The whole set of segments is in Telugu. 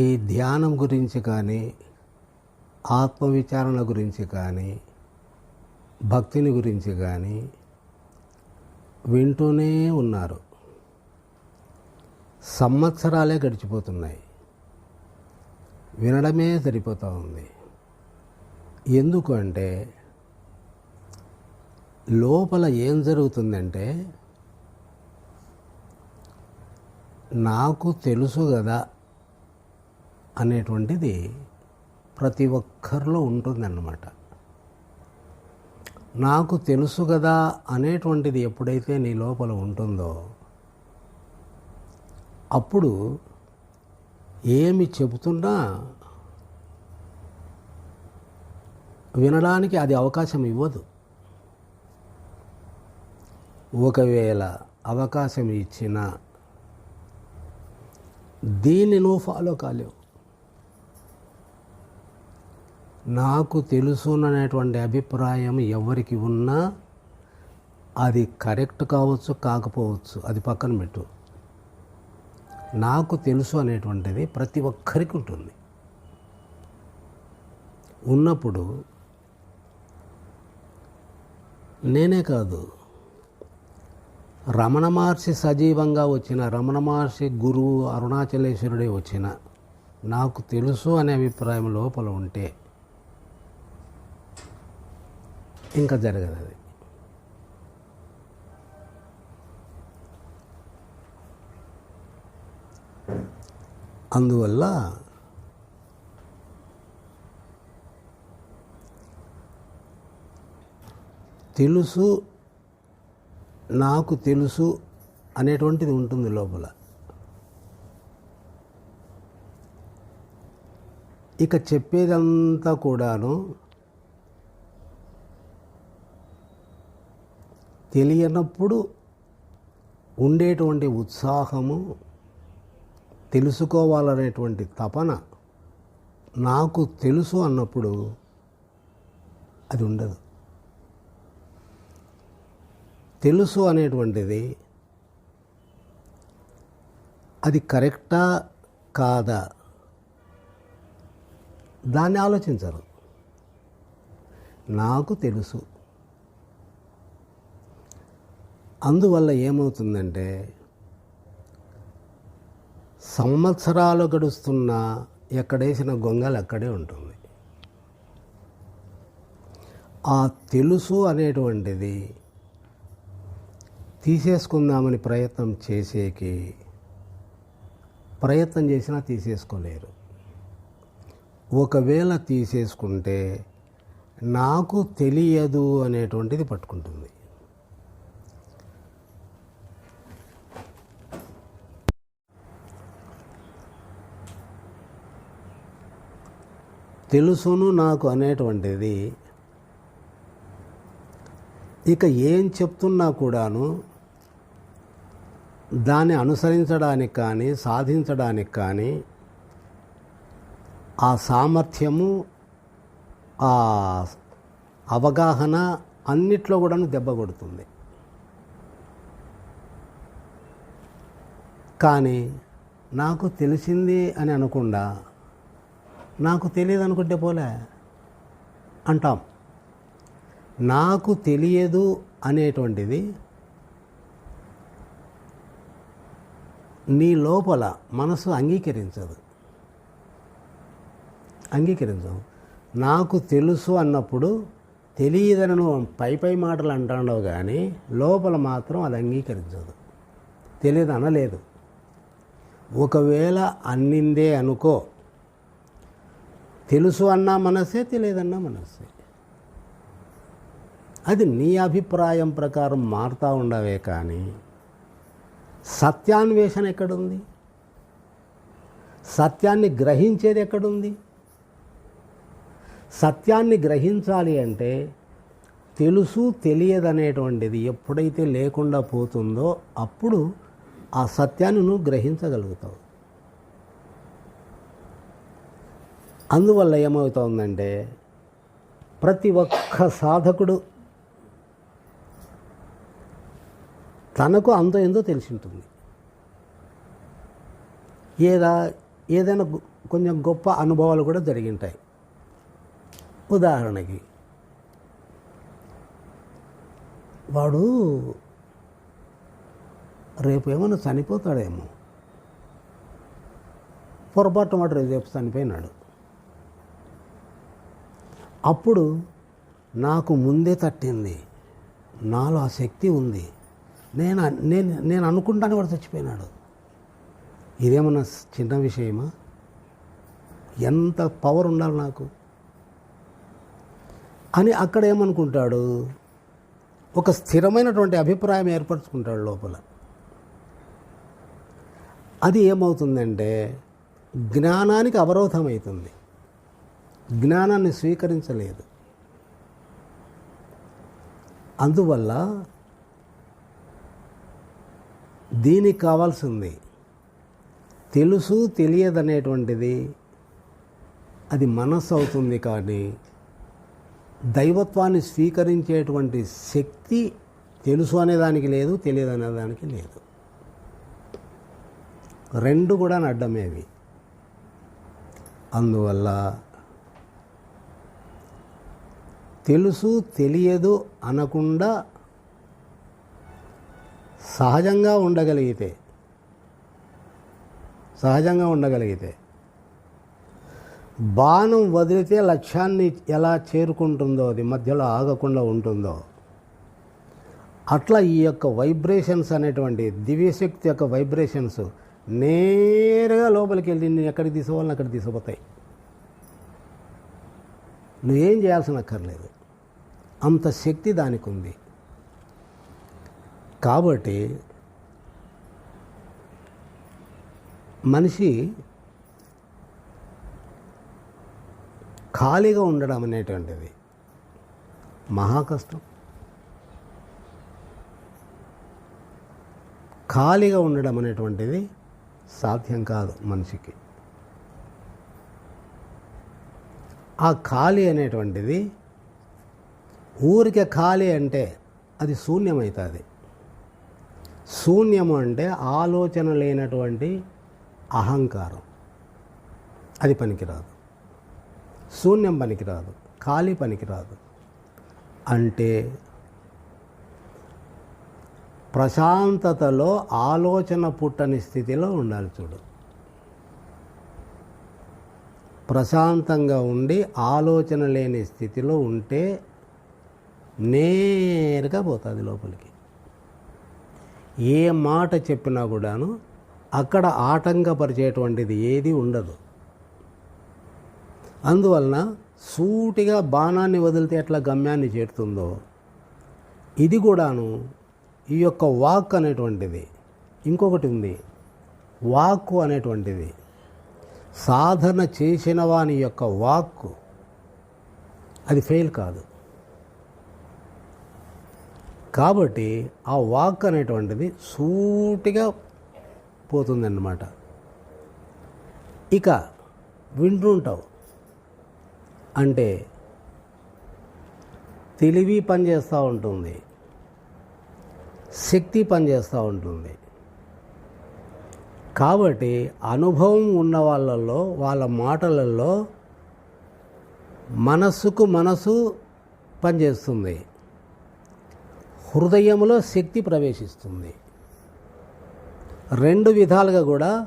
ఈ ధ్యానం గురించి కానీ ఆత్మవిచారణ గురించి కానీ భక్తిని గురించి కానీ వింటూనే ఉన్నారు. సంవత్సరాలే గడిచిపోతున్నాయి. వినడమే సరిపోతూ ఉంది. ఎందుకు అంటే లోపల ఏం జరుగుతుందంటే నాకు తెలుసు కదా అనేటువంటిది ప్రతి ఒక్కరిలో ఉంటుందన్నమాట. నాకు తెలుసు కదా అనేటువంటిది ఎప్పుడైతే నీ లోపల ఉంటుందో అప్పుడు ఏమి చెబుతున్నా వినడానికి అది అవకాశం ఇవ్వదు. ఒకవేళ అవకాశం ఇచ్చిన దీన్ని నువ్వు ఫాలో కాలేవు. నాకు తెలుసుననేటువంటి అభిప్రాయం ఎవరికి ఉన్నా అది కరెక్ట్ కావచ్చు కాకపోవచ్చు అది పక్కన పెట్టు. నాకు తెలుసు అనేటువంటిది ప్రతి ఒక్కరికి ఉంటుంది. ఉన్నప్పుడు నేనే కాదు రమణ మహర్షి సజీవంగా వచ్చిన రమణ మహర్షి గురువు అరుణాచలేశ్వరుడే వచ్చిన నాకు తెలుసు అనే అభిప్రాయం లోపల ఉంటే ఇంకా జరగదు అది అందువల్ల తెలుసు నాకు తెలుసు అనేటువంటిది ఉంటుంది లోపల. ఇక చెప్పేదంతా కూడాను తెలియనప్పుడు ఉండేటువంటి ఉత్సాహము తెలుసుకోవాలనేటువంటి తపన నాకు తెలుసు అన్నప్పుడు అది ఉండదు. తెలుసు అనేటువంటిది అది కరెక్టా కాదా? దాన్ని ఆలోచించరు. నాకు తెలుసు. అందువల్ల ఏమవుతుందంటే సంవత్సరాలు గడుస్తున్నా ఎక్కడేసిన గొంగలు అక్కడే ఉంటుంది. ఆ తెలుసు అనేటువంటిది తీసేసుకుందామని ప్రయత్నం చేసేకి ప్రయత్నం చేసినా తీసేసుకోలేరు. ఒకవేళ తీసేసుకుంటే నాకు తెలియదు అనేటువంటిది పట్టుకుంటుంది. తెలుసును నాకు అనేటువంటిది. ఇక ఏం చెప్తున్నా కూడాను దాన్ని అనుసరించడానికి కానీ సాధించడానికి కానీ ఆ సామర్థ్యము ఆ అవగాహన అన్నిట్లో కూడా దెబ్బ కొడుతుంది. కానీ నాకు తెలిసింది అని అనకుండా నాకు తెలియదు అనుకుంటే పోలే అంటాం. నాకు తెలియదు అనేటువంటిది నీ లోపల మనసు అంగీకరించదు. అంగీకరించదు. నాకు తెలుసు అన్నప్పుడు తెలియదని నువ్వు పై పై మాటలు అంటాడవు కానీ లోపల మాత్రం అది అంగీకరించదు. తెలియదు అనలేదు. ఒకవేళ అన్నిందే అనుకో తెలుసు అన్నా మనసే తెలియదన్నా మనసే. అది నీ అభిప్రాయం ప్రకారం మారుతూ ఉండవే కానీ సత్యాన్వేషణ ఎక్కడుంది? సత్యాన్ని గ్రహించేది ఎక్కడుంది? సత్యాన్ని గ్రహించాలి అంటే తెలుసు తెలియదనేటువంటిది ఎప్పుడైతే లేకుండా పోతుందో అప్పుడు ఆ సత్యాన్ని నువ్వు గ్రహించగలుగుతావు. అందువల్ల ఏమవుతోందంటే ప్రతి ఒక్క సాధకుడు తనకు అంత ఏందో తెలిసి ఉంటుంది ఏదా ఏదైనా కొంచెం గొప్ప అనుభవాలు కూడా జరిగింటాయి. ఉదాహరణకి వాడు రేపు ఏమైనా చనిపోతాడేమో. పొరపాటు మాట రేపు చనిపోయినాడు. అప్పుడు నాకు ముందే తట్టింది. నాలో ఆ శక్తి ఉంది. నేను నేను నేను అనుకుంటాను వాడు చచ్చిపోయినాడు. ఇదేమన్నా చిన్న విషయమా? ఎంత పవర్ ఉండాలి నాకు? అని అక్కడ ఏమనుకుంటాడు? ఒక స్థిరమైనటువంటి అభిప్రాయం ఏర్పరచుకుంటాడు లోపల. అది ఏమవుతుందంటే జ్ఞానానికి అవరోధం అవుతుంది. జ్ఞానాన్ని స్వీకరించలేదు. అందువల్ల దీనికి కావాల్సింది తెలుసు తెలియదనేటువంటిది అది మనస్సు అవుతుంది కానీ దైవత్వాన్ని స్వీకరించేటువంటి శక్తి తెలుసు అనేదానికి లేదు తెలియదు అనేదానికి లేదు. రెండు కూడా అడ్డమేవి. అందువల్ల తెలుసు తెలియదు అనకుండా సహజంగా ఉండగలిగితే సహజంగా ఉండగలిగితే బాణం వదిలితే లక్ష్యాన్ని ఎలా చేరుకుంటుందో అది మధ్యలో ఆగకుండా ఉంటుందో అట్లా ఈ యొక్క వైబ్రేషన్స్ అనేటువంటి దివ్యశక్తి యొక్క వైబ్రేషన్స్ నేరుగా లోపలికి వెళ్ళి నేను ఎక్కడికి తీసుకోవాలని అక్కడికి తీసుకుపోతాయి. నువ్వేం చేయాల్సిన అక్కర్లేదు అంత శక్తి దానికి ఉంది కాబట్టి మనిషి ఖాళీగా ఉండడం అనేటువంటిది మహా కష్టం ఖాళీగా ఉండడం అనేటువంటిది సాధ్యం కాదు మనిషికి. ఆ ఖాళీ అనేటువంటిది ఊరికే ఖాళీ అంటే అది శూన్యమవుతుంది శూన్యము అంటే ఆలోచన లేనటువంటి అహంకారం. అది పనికిరాదు. శూన్యం పనికిరాదు. ఖాళీ పనికిరాదు. అంటే ప్రశాంతతలో ఆలోచన పుట్టని స్థితిలో ఉండాలి చూడు. ప్రశాంతంగా ఉండి ఆలోచన లేని స్థితిలో ఉంటే నేరుగా పోతుంది లోపలికి. ఏ మాట చెప్పినా కూడాను అక్కడ ఆటంకపరిచేటువంటిది ఏది ఉండదు. అందువలన సూటిగా బాణాన్ని వదిలితే ఎట్లా గమ్యాన్ని చేరుతుందో? ఇది కూడాను ఈ యొక్క వాక్ అనేటువంటిది. ఇంకొకటి ఉంది. వాక్కు అనేటువంటిది. సాధన చేసిన వాని యొక్క వాక్కు అది ఫెయిల్ కాదు. కాబట్టి ఆ వాక్ అనేటువంటిది సూటిగా పోతుందన్నమాట. ఇక వింటుంటావు. అంటే తెలివి పనిచేస్తూ ఉంటుంది. శక్తి పనిచేస్తూ ఉంటుంది. కాబట్టి అనుభవం ఉన్న వాళ్ళల్లో వాళ్ళ మాటలలో మనస్సుకు మనసు పనిచేస్తుంది. హృదయంలో శక్తి ప్రవేశిస్తుంది. రెండు విధాలుగా కూడా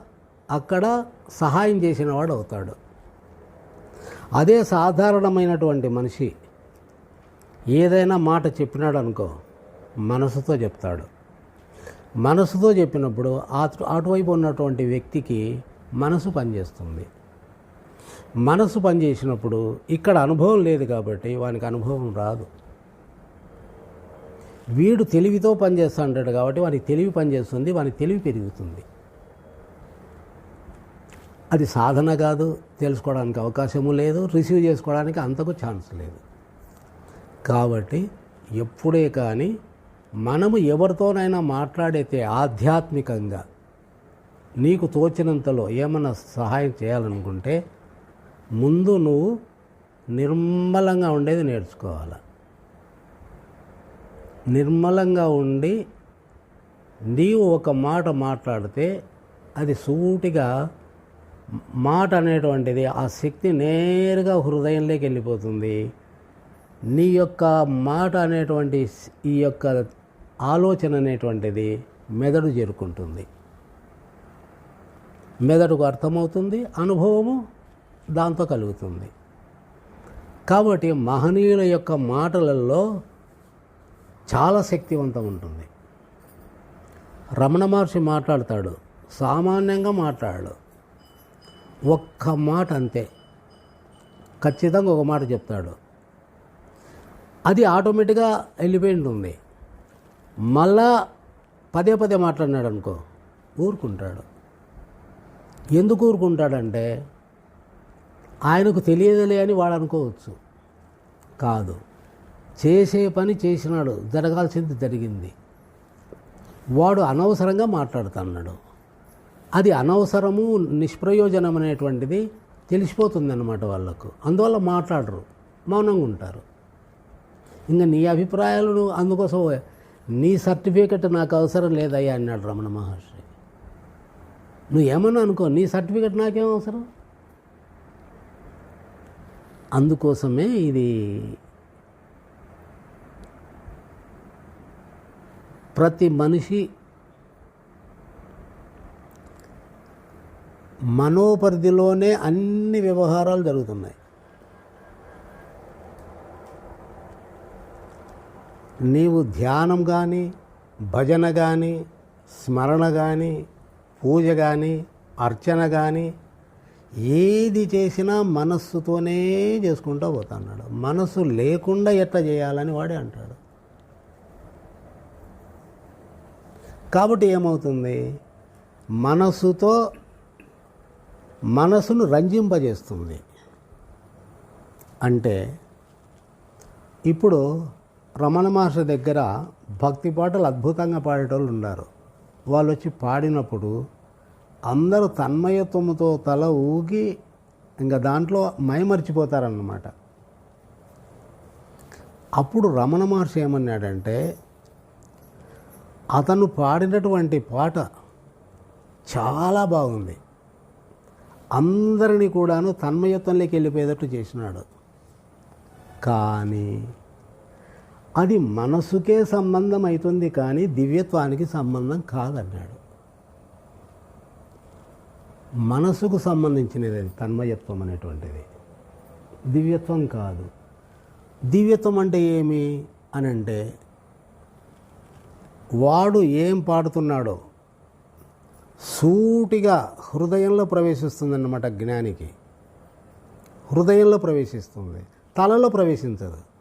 అక్కడ సహాయం చేసినవాడు అవుతాడు. అదే సాధారణమైనటువంటి మనిషి ఏదైనా మాట చెప్పినాడు అనుకో మనసుతో చెప్తాడు. మనసుతో చెప్పినప్పుడు అటు అటువైపు ఉన్నటువంటి వ్యక్తికి మనసు పనిచేస్తుంది. మనసు పనిచేసినప్పుడు ఇక్కడ అనుభవం లేదు కాబట్టి వానికి అనుభవం రాదు. వీడు తెలివితో పనిచేస్తూ అంటాడు కాబట్టి వానికి తెలివి పనిచేస్తుంది వానికి తెలివి పెరుగుతుంది. అది సాధన కాదు తెలుసుకోవడానికి అవకాశము లేదు రిసీవ్ చేసుకోవడానికి అంతకు ఛాన్స్ లేదు. కాబట్టి ఎప్పుడే కానీ మనము ఎవరితోనైనా మాట్లాడితే ఆధ్యాత్మికంగా నీకు తోచినంతలో ఏమన్నా సహాయం చేయాలనుకుంటే ముందు నువ్వు నిర్మలంగా ఉండేది నేర్చుకోవాలి. నిర్మలంగా ఉండి నీవు ఒక మాట మాట్లాడితే అది సూటిగా మాట అనేటువంటిది ఆ శక్తి నేరుగా హృదయంలోకి వెళ్ళిపోతుంది. నీ యొక్క మాట అనేటువంటి ఈ యొక్క ఆలోచన అనేటువంటిది మెదడు చేరుకుంటుంది. మెదడుకు అర్థమవుతుంది అనుభవము దాంతో కలుగుతుంది. కాబట్టి మహనీయుల యొక్క మాటలలో చాలా శక్తివంతం ఉంటుంది. రమణ మహర్షి మాట్లాడతాడు సామాన్యంగా మాట్లాడు. ఒక్క మాట అంతే. ఖచ్చితంగా ఒక మాట చెప్తాడు. అది ఆటోమేటిక్గా వెళ్ళిపోయి ఉంటుంది మళ్ళా పదే పదే మాట్లాడినాడు అనుకో ఊరుకుంటాడు. ఎందుకు ఊరుకుంటాడంటే ఆయనకు తెలియదులే అని వాడు అనుకోవచ్చు. కాదు. చేసే పని చేసినాడు. జరగాల్సింది జరిగింది. వాడు అనవసరంగా మాట్లాడుతున్నాడు. అది అనవసరము నిష్ప్రయోజనం అనేటువంటిది తెలిసిపోతుంది అన్నమాట వాళ్ళకు. అందువల్ల మాట్లాడరు. మౌనంగా ఉంటారు. ఇంకా నీ అభిప్రాయాలు నువ్వు అందుకోసం నీ సర్టిఫికెట్ నాకు అవసరం లేదయ్యా అన్నాడు రమణ మహర్షి. నువ్వు ఏమన్నా అనుకో నీ సర్టిఫికెట్ నాకేం అవసరం? అందుకోసమే ఇది ప్రతి మనిషి మనోపరిధిలోనే అన్ని వ్యవహారాలు జరుగుతున్నాయి. నీవు ధ్యానం కానీ భజన కానీ స్మరణ కానీ పూజ కానీ అర్చన కానీ ఏది చేసినా మనస్సుతోనే చేసుకుంటూ పోతున్నాడు. మనస్సు లేకుండా ఎట్లా చేయాలని వాడే అంటాడు. కాబట్టి ఏమవుతుంది? మనస్సుతో మనసును రంజింపజేస్తుంది. అంటే ఇప్పుడు రమణ మహర్షి దగ్గర భక్తి పాటలు అద్భుతంగా పాడేటోళ్ళు ఉన్నారు. వాళ్ళు వచ్చి పాడినప్పుడు అందరూ తన్మయత్వముతో తల ఊగి ఇంకా దాంట్లో మైమర్చిపోతారన్నమాట. అప్పుడు రమణ మహర్షి ఏమన్నాడంటే అతను పాడినటువంటి పాట చాలా బాగుంది. అందరినీ కూడాను తన్మయత్వంలోకి వెళ్ళిపోయేటట్టు చేసినాడు. కానీ అది మనసుకే సంబంధం అవుతుంది కానీ దివ్యత్వానికి సంబంధం కాదన్నాడు. మనసుకు సంబంధించినది అది తన్మయత్వం అనేటువంటిది. దివ్యత్వం కాదు. దివ్యత్వం అంటే ఏమి అని అంటే వాడు ఏం పాడుతున్నాడో సూటిగా హృదయంలో ప్రవేశిస్తుందన్నమాట జ్ఞానికి. హృదయంలో ప్రవేశిస్తుంది తలలో ప్రవేశించదు.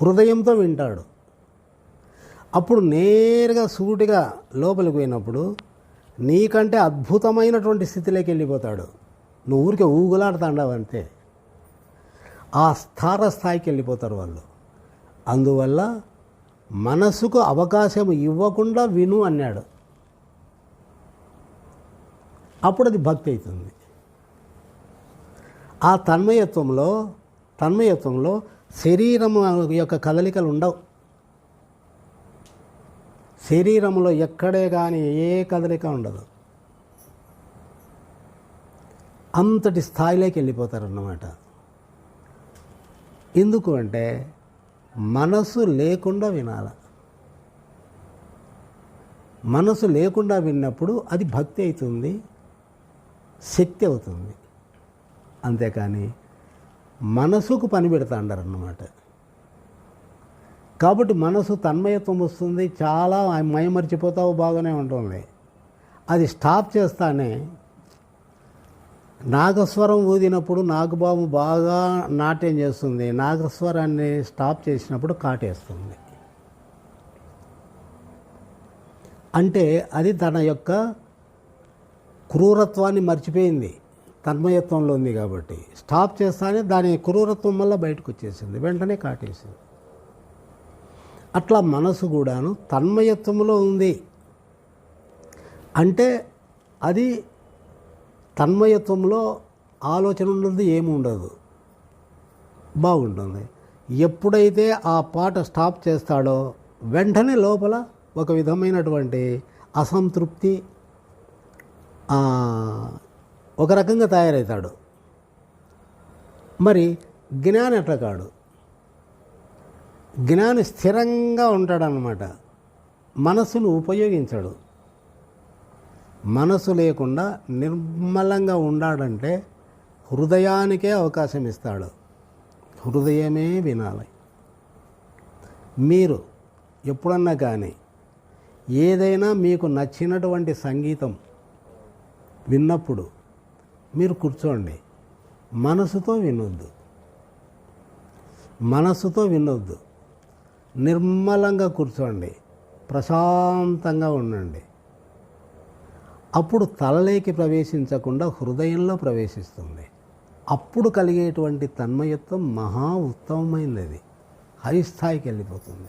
హృదయంతో వింటాడు. అప్పుడు నేరుగా సూటిగా లోపలికి పోయినప్పుడు నీకంటే అద్భుతమైనటువంటి స్థితిలోకి వెళ్ళిపోతాడు. నువ్వు ఊరికే ఊగులాడుతాండావు అంతే. ఆ స్థార స్థాయికి వెళ్ళిపోతారు వాళ్ళు. అందువల్ల మనసుకు అవకాశం ఇవ్వకుండా విను అన్నాడు. అప్పుడు అది భక్తి అవుతుంది. ఆ తన్మయత్వంలో తన్మయత్వంలో శరీరం యొక్క కదలికలు ఉండవు. శరీరంలో ఎక్కడే కానీ ఏ కదలిక ఉండదు. అంతటి స్థాయిలోకి వెళ్ళిపోతారన్నమాట. ఎందుకు అంటే మనసు లేకుండా వినాల. మనసు లేకుండా విన్నప్పుడు అది భక్తి అవుతుంది శక్తి అవుతుంది. అంతేకాని మనసుకు పని పెడతాండారన్నమాట కాబట్టి మనసు తన్మయత్వం వస్తుంది చాలా మయమర్చిపోతావు బాగానే ఉంటుంది అది స్టాప్ చేస్తానే నాగస్వరం ఊదినప్పుడు నాగబాబు బాగా నాట్యం చేస్తుంది నాగస్వరాన్ని స్టాప్ చేసినప్పుడు కాటేస్తుంది. అంటే అది తన యొక్క క్రూరత్వాన్ని మర్చిపోయింది. తన్మయత్వంలో ఉంది కాబట్టి. స్టాప్ చేస్తానే దాని క్రూరత్వం వల్ల బయటకు వచ్చేసింది వెంటనే కాటేసింది. అట్లా మనసు కూడాను తన్మయత్వంలో ఉంది. అంటే అది తన్మయత్వంలో ఆలోచన ఉండదు ఏమి ఉండదు. బాగుంటుంది. ఎప్పుడైతే ఆ పాట స్టాప్ చేస్తాడో వెంటనే లోపల ఒక విధమైనటువంటి అసంతృప్తి ఒక రకంగా తయారవుతాడు మరి జ్ఞాని ఎట్లా కాడు? జ్ఞాని స్థిరంగా ఉంటాడనమాట మనసును ఉపయోగించాడు. మనసు లేకుండా నిర్మలంగా ఉండాడంటే హృదయానికే అవకాశం ఇస్తాడు. హృదయమే వినాలి. మీరు ఎప్పుడన్నా కానీ ఏదైనా మీకు నచ్చినటువంటి సంగీతం విన్నప్పుడు మీరు కూర్చోండి. మనసుతో వినొద్దు. మనసుతో వినొద్దు. నిర్మలంగా కూర్చోండి. ప్రశాంతంగా ఉండండి. అప్పుడు తలలోకి ప్రవేశించకుండా హృదయంలో ప్రవేశిస్తుంది. అప్పుడు కలిగేటువంటి తన్మయత్వం మహా ఉత్తమమైనది. హై స్థాయికి వెళ్ళిపోతుంది.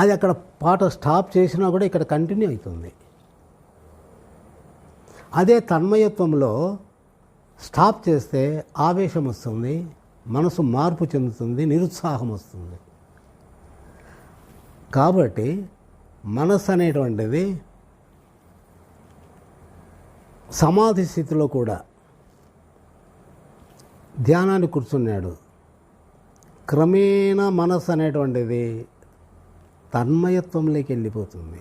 అది అక్కడ పాట స్టాప్ చేసినా కూడా ఇక్కడ కంటిన్యూ అవుతుంది. అదే తన్మయత్వంలో స్టాప్ చేస్తే ఆవేశం వస్తుంది మనసు మార్పు చెందుతుంది నిరుత్సాహం వస్తుంది. కాబట్టి మనసు అనేటువంటిది సమాధి స్థితిలో కూడా ధ్యానాన్ని కూర్చున్నాడు. క్రమేణా మనసు అనేటువంటిది తన్మయత్వంలోకి వెళ్ళిపోతుంది.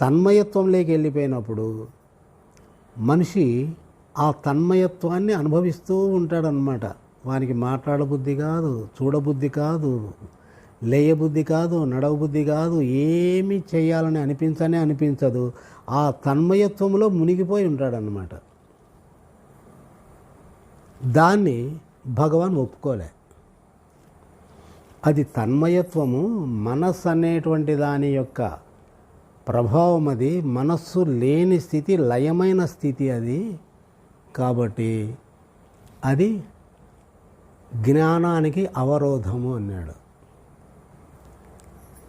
తన్మయత్వంలోకి వెళ్ళిపోయినప్పుడు మనిషి ఆ తన్మయత్వాన్ని అనుభవిస్తూ ఉంటాడనమాట వానికి మాట్లాడబుద్ధి కాదు చూడబుద్ధి కాదు లేయబుద్ధి కాదు నడవబుద్ధి కాదు ఏమి చేయాలని అనిపించనే అనిపించదు. ఆ తన్మయత్వంలో మునిగిపోయి ఉంటాడనమాట దాన్ని భగవాన్ ఒప్పుకోలే. అది తన్మయత్వము మనస్సు అనేటువంటి దాని యొక్క ప్రభావం అది మనస్సు లేని స్థితి లయమైన స్థితి అది. కాబట్టి అది జ్ఞానానికి అవరోధము అన్నాడు.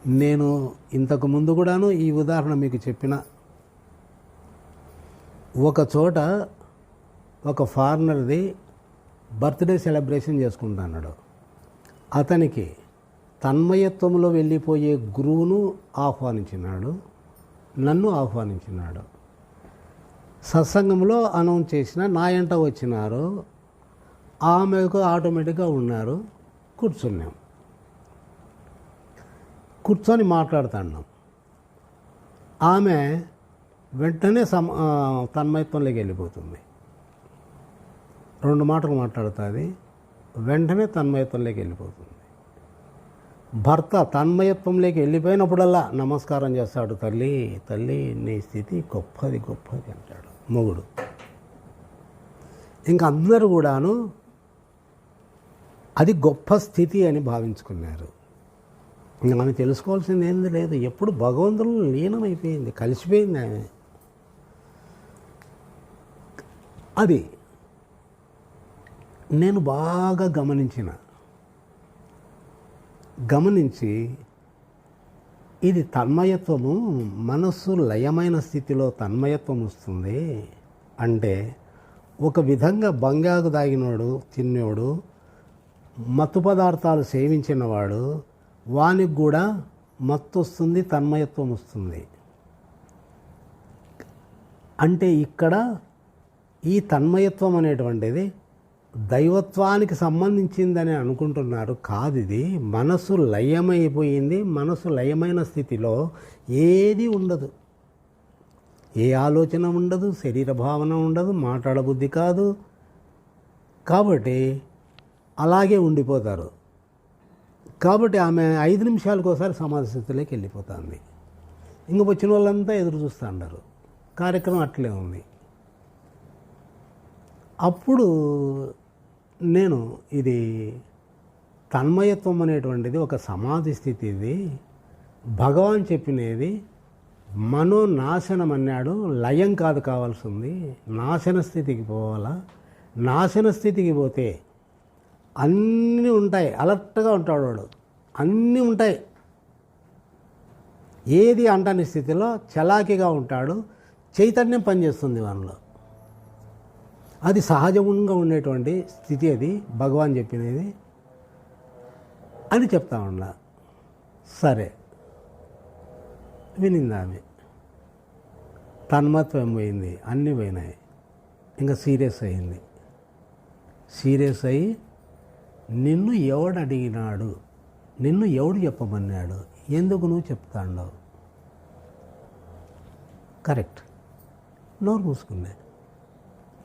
నేను ఇంతకు ముందు కూడాను ఈ ఉదాహరణ మీకు చెప్పిన. ఒక చోట ఒక ఫారినర్ది బర్త్డే సెలబ్రేషన్ చేసుకుంటున్నాడు. అతనికి తన్మయత్వంలో వెళ్ళిపోయే గురువును ఆహ్వానించినాడు. నన్ను ఆహ్వానించినాడు. సత్సంగంలో అనౌన్స్ చేసిన నా ఎంట వచ్చినారు. ఆమెకు ఆటోమేటిక్గా ఉన్నారు. కూర్చున్నాం. కూర్చొని మాట్లాడుతున్నాం. ఆమె వెంటనే సమ తన్మయత్వంలోకి వెళ్ళిపోతుంది. రెండు మాటలు మాట్లాడుతుంది. వెంటనే తన్మయత్వంలోకి వెళ్ళిపోతుంది. భర్త తన్మయత్వంలోకి వెళ్ళిపోయినప్పుడల్లా నమస్కారం చేస్తాడు తల్లి తల్లి నీ స్థితి గొప్పది గొప్పది అంటాడు మొగుడు. ఇంకా అందరూ కూడాను అది గొప్ప స్థితి అని భావించుకున్నారు. ఆమె మనం తెలుసుకోవాల్సింది ఏంది లేదు ఎప్పుడు భగవంతుడు లీనమైపోయింది కలిసిపోయింది ఆమె. అది నేను బాగా గమనించిన గమనించి ఇది తన్మయత్వము మనస్సు లయమైన స్థితిలో తన్మయత్వం వస్తుంది అంటే ఒక విధంగా బంగాకు దాగినోడు తిన్నోడు మత్తు పదార్థాలు సేవించినవాడు వానికి కూడా మత్తు వస్తుంది తన్మయత్వం వస్తుంది. అంటే ఇక్కడ ఈ తన్మయత్వం అనేటువంటిది దైవత్వానికి సంబంధించిందని అనుకుంటున్నారు. కాదు ఇది మనసు లయమైపోయింది. మనసు లయమైన స్థితిలో ఏది ఉండదు. ఏ ఆలోచన ఉండదు శరీర భావన ఉండదు మాట్లాడబుద్ధి కాదు. కాబట్టి అలాగే ఉండిపోతారు. కాబట్టి ఆమె ఐదు నిమిషాలకు ఒకసారి సమాధి స్థితిలోకి వెళ్ళిపోతుంది. ఇంక వచ్చిన వాళ్ళంతా ఎదురు చూస్తూ ఉంటారు కార్యక్రమం అట్లే ఉంది. అప్పుడు నేను ఇది తన్మయత్వం అనేటువంటిది ఒక సమాధి స్థితి ఇది భగవాన్ చెప్పినది మనోనాశనం అన్నాడు లయం కాదు కావాల్సింది. నాశన స్థితికి పోవాలా? నాశన స్థితికి పోతే అన్నీ ఉంటాయి. అలర్ట్గా ఉంటాడు వాడు. అన్నీ ఉంటాయి. ఏది అంటని స్థితిలో చలాకీగా ఉంటాడు. చైతన్యం పనిచేస్తుంది వానిలో. అది సహజంగా ఉండేటువంటి స్థితి అది. భగవాన్ చెప్పినది అని చెప్తా ఉన్నా. సరే. వినింది ఆమె. తన్మత్వం పోయింది. అన్నీ పోయినాయి. ఇంకా సీరియస్ అయింది. సీరియస్ అయ్యి నిన్ను ఎవడు అడిగినాడు? నిన్ను ఎవడు చెప్పమన్నాడు? ఎందుకు నువ్వు చెప్తాండవు కరెక్ట్. నోరు మూసుకున్నాయి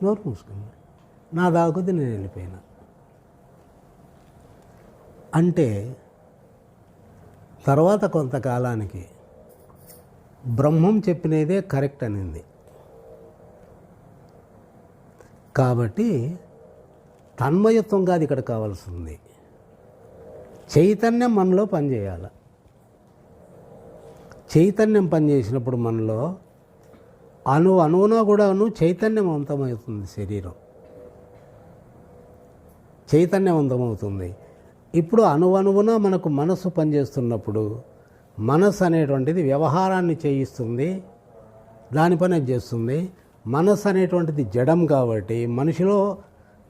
నోరు మూసుకున్నా నా దాకొద్ది నేను వెళ్ళిపోయినా. అంటే తర్వాత కొంతకాలానికి బ్రహ్మం చెప్పినదే కరెక్ట్ అనింది. కాబట్టి తన్మయత్వం కాదు ఇక్కడ కావాల్సింది. చైతన్యం మనలో పనిచేయాలి. చైతన్యం పనిచేసినప్పుడు మనలో అణు అణువున కూడాను చైతన్యవంతమవుతుంది శరీరం. చైతన్యవంతమవుతుంది. ఇప్పుడు అణువణువున మనకు మనసు పనిచేస్తున్నప్పుడు మనసు అనేటువంటిది వ్యవహారాన్ని చేయిస్తుంది దాని పని చేస్తుంది. మనసు అనేటువంటిది జడం కాబట్టి మనిషిలో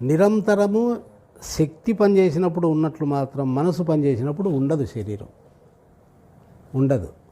నిరంతరము శక్తి పనిచేసినప్పుడు ఉన్నట్లు మాత్రం మనసు పనిచేసినప్పుడు ఉండదు శరీరం. ఉండదు.